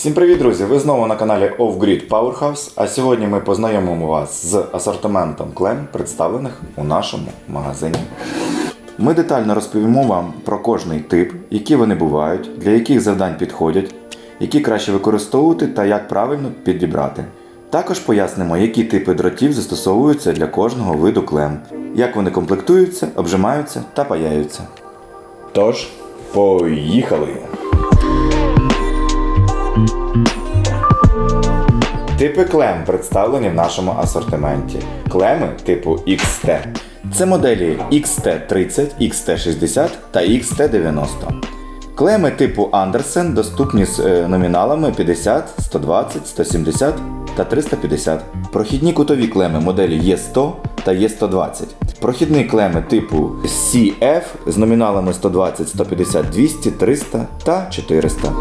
Всім привіт, друзі! Ви знову на каналі Off-Grid Powerhouse, а сьогодні ми познайомимо вас з асортиментом клем, представлених у нашому магазині. Ми детально розповімо вам про кожний тип, які вони бувають, для яких завдань підходять, які краще використовувати та як правильно підібрати. Також пояснимо, які типи дротів застосовуються для кожного виду клем, як вони комплектуються, обжимаються та паяються. Тож, поїхали! Типи клем представлені в нашому асортименті. Клеми типу XT. Це моделі XT30, XT60 та XT90. Клеми типу Andersen доступні з е, номіналами 50, 120, 170 та 350. Прохідні кутові клеми моделі Е100 та Е120. Прохідні клеми типу CF з номіналами 120, 150, 200, 300 та 400.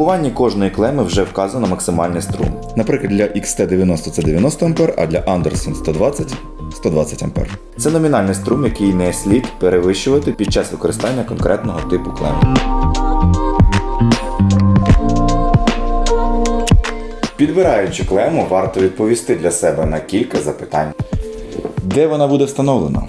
Маркуванні кожної клеми вже вказано максимальний струм. Наприклад, для XT90 це 90 А, а для Anderson 120 120 А. Це номінальний струм, який не слід перевищувати під час використання конкретного типу клеми. Підбираючи клему, варто відповісти для себе на кілька запитань. Де вона буде встановлена?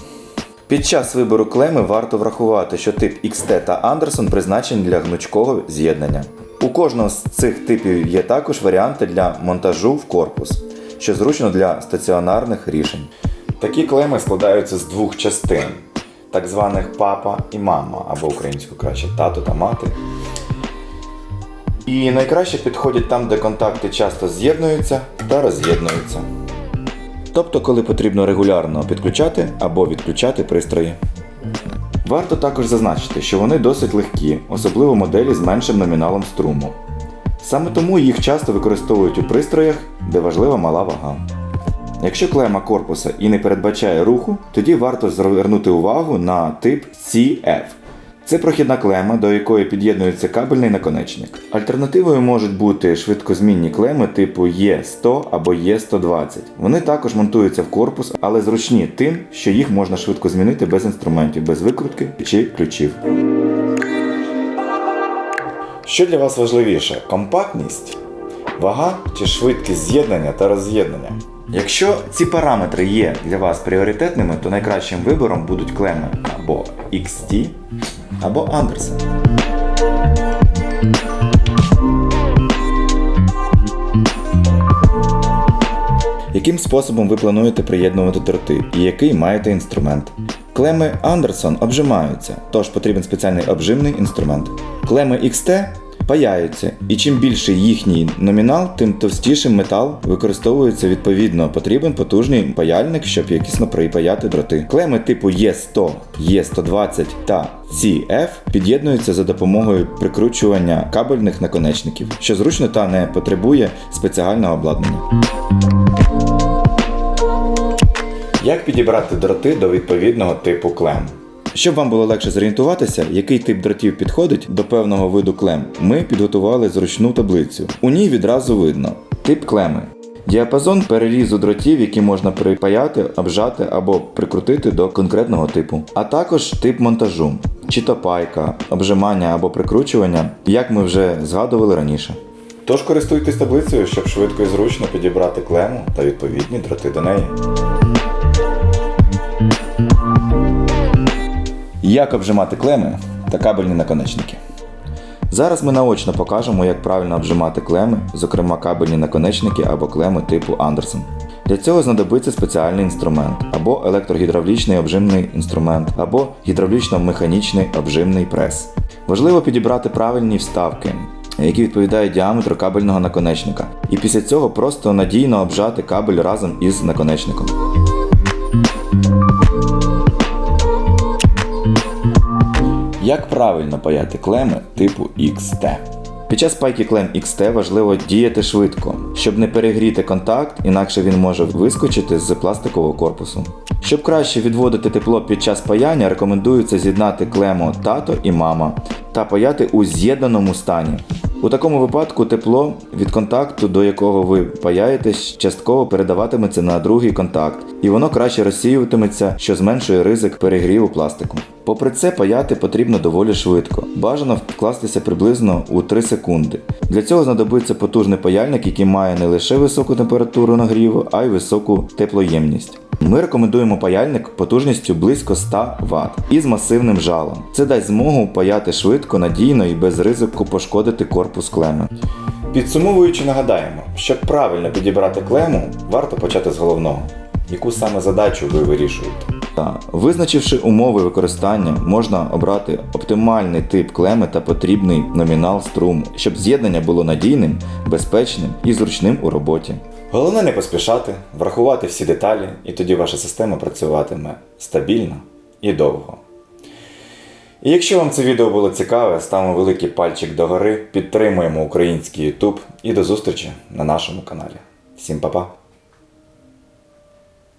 Під час вибору клеми варто врахувати, що тип XT та Anderson призначені для гнучкого з'єднання. У кожного з цих типів є також варіанти для монтажу в корпус, що зручно для стаціонарних рішень. Такі клеми складаються з двох частин, так званих папа і мама, або українською краще тато та мати. І найкраще підходять там, де контакти часто з'єднуються та роз'єднуються. Тобто, коли потрібно регулярно підключати або відключати пристрої. Варто також зазначити, що вони досить легкі, особливо моделі з меншим номіналом струму. Саме тому їх часто використовують у пристроях, де важлива мала вага. Якщо клема корпуса і не передбачає руху, тоді варто звернути увагу на тип CF. Це прохідна клема, до якої під'єднується кабельний наконечник. Альтернативою можуть бути швидкозмінні клеми типу Е100 або Е120. Вони також монтуються в корпус, але зручні тим, що їх можна швидко змінити без інструментів, без викрутки чи ключів. Що для вас важливіше? Компактність, вага чи швидкість з'єднання та роз'єднання? Якщо ці параметри є для вас пріоритетними, то найкращим вибором будуть клеми або XT, або Андерсен. Яким способом ви плануєте приєднувати дроти і який маєте інструмент? Клеми Андерсон обжимаються, тож потрібен спеціальний обжимний інструмент. Клеми XT паяються, і чим більший їхній номінал, тим товстішим метал використовується відповідно. Потрібен потужний паяльник, щоб якісно припаяти дроти. Клеми типу Е100, Е120 та CF під'єднуються за допомогою прикручування кабельних наконечників, що зручно та не потребує спеціального обладнання. Як підібрати дроти до відповідного типу клем? Щоб вам було легше зорієнтуватися, який тип дротів підходить до певного виду клем, ми підготували зручну таблицю. У ній відразу видно тип клеми. Діапазон перерізу дротів, які можна припаяти, обжати або прикрутити до конкретного типу, а також тип монтажу, чи то пайка, обжимання або прикручування, як ми вже згадували раніше. Тож користуйтесь таблицею, щоб швидко і зручно підібрати клему та відповідні дроти до неї. Як обжимати клеми та кабельні наконечники. Зараз ми наочно покажемо, як правильно обжимати клеми, зокрема кабельні наконечники або клеми типу Anderson. Для цього знадобиться спеціальний інструмент, або електрогідравлічний обжимний інструмент, або гідравлічно-механічний обжимний прес. Важливо підібрати правильні вставки, які відповідають діаметру кабельного наконечника, і після цього просто надійно обжати кабель разом із наконечником. Як правильно паяти клеми типу XT? Під час пайки клем XT важливо діяти швидко. щоб не перегріти контакт, інакше він може вискочити з пластикового корпусу. Щоб краще відводити тепло під час паяння, рекомендується з'єднати клему тато і мама та паяти у з'єднаному стані. У такому випадку тепло від контакту, до якого ви паяєтесь, частково передаватиметься на другий контакт, і воно краще розсіюватиметься, що зменшує ризик перегріву пластику. Попри це, паяти потрібно доволі швидко. Бажано вкластися приблизно у 3 секунди. Для цього знадобиться потужний паяльник, який має не лише високу температуру нагріву, а й високу теплоємність. Ми рекомендуємо паяльник потужністю близько 100 Вт із масивним жалом. Це дасть змогу паяти швидко, надійно і без ризику пошкодити корпус клеми. Підсумовуючи, нагадаємо, щоб правильно підібрати клему, варто почати з головного. Яку саме задачу ви вирішуєте? Та, визначивши умови використання, можна обрати оптимальний тип клеми та потрібний номінал струму, щоб з'єднання було надійним, безпечним і зручним у роботі. Головне не поспішати, врахувати всі деталі, і тоді ваша система працюватиме стабільно і довго. І якщо вам це відео було цікаве, ставимо великий пальчик догори, підтримуємо український YouTube і до зустрічі на нашому каналі. Всім па-па!